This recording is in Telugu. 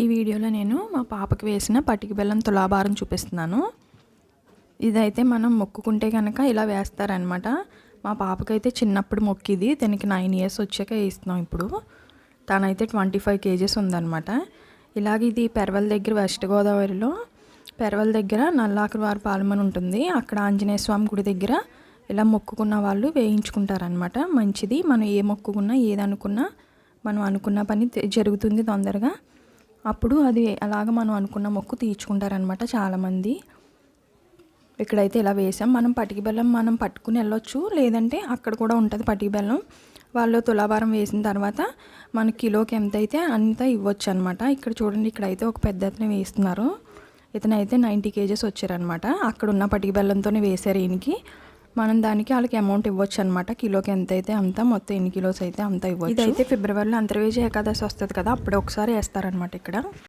ఈ వీడియోలో నేను మా పాపకి వేసిన పటికి బెల్లం తులాభారం చూపిస్తున్నాను. ఇదైతే మనం మొక్కుకుంటే కనుక ఇలా వేస్తారనమాట. మా పాపకైతే చిన్నప్పుడు మొక్కిది దానికి నైన్ ఇయర్స్ వచ్చాక వేస్తున్నాం ఇప్పుడు. తనైతే ట్వంటీ ఫైవ్ కేజెస్ ఉందనమాట. ఇలాగ ఇది పెరవల దగ్గర వెస్ట్ గోదావరిలో పెరవల దగ్గర నల్లాకరవారి పాలమని ఉంటుంది. అక్కడ ఆంజనేయ స్వామి గుడి దగ్గర ఇలా మొక్కుకున్న వాళ్ళు వేయించుకుంటారనమాట. మంచిది మనం ఏ మొక్కుకున్నా ఏదనుకున్నా మనం అనుకున్న పని జరుగుతుంది తొందరగా. అప్పుడు అది అలాగ మనం అనుకున్న మొక్కు తీర్చుకుంటారనమాట చాలామంది. ఇక్కడైతే ఇలా వేసాం మనం పటికి బెల్లం మనం పట్టుకుని వెళ్ళొచ్చు. లేదంటే అక్కడ కూడా ఉంటుంది పటికి బెల్లం. వాళ్ళు తులాభారం వేసిన తర్వాత మన కిలోకి ఎంత అయితే అంత ఇవ్వచ్చు అనమాట ఇక్కడ చూడండి ఇక్కడైతే ఒక పెద్ద అతను వేస్తున్నారు. ఇతనైతే నైంటీ కేజెస్ వచ్చారనమాట అక్కడ ఉన్న పటికి బెల్లంతోనే వేశారు ఈయనకి. మనం దానికి వాళ్ళకి అమౌంట్ ఇవ్వచ్చు అనమాట కిలోకి ఎంత అయితే అంత మొత్తం ఎన్ని కిలోస్ అయితే అంత ఇవ్వచ్చు. ఇదైతే ఫిబ్రవరిలో అంతర్వేజ ఏకాదశి వస్తుంది కదా అప్పుడు ఒకసారి వేస్తారనమాట ఇక్కడ.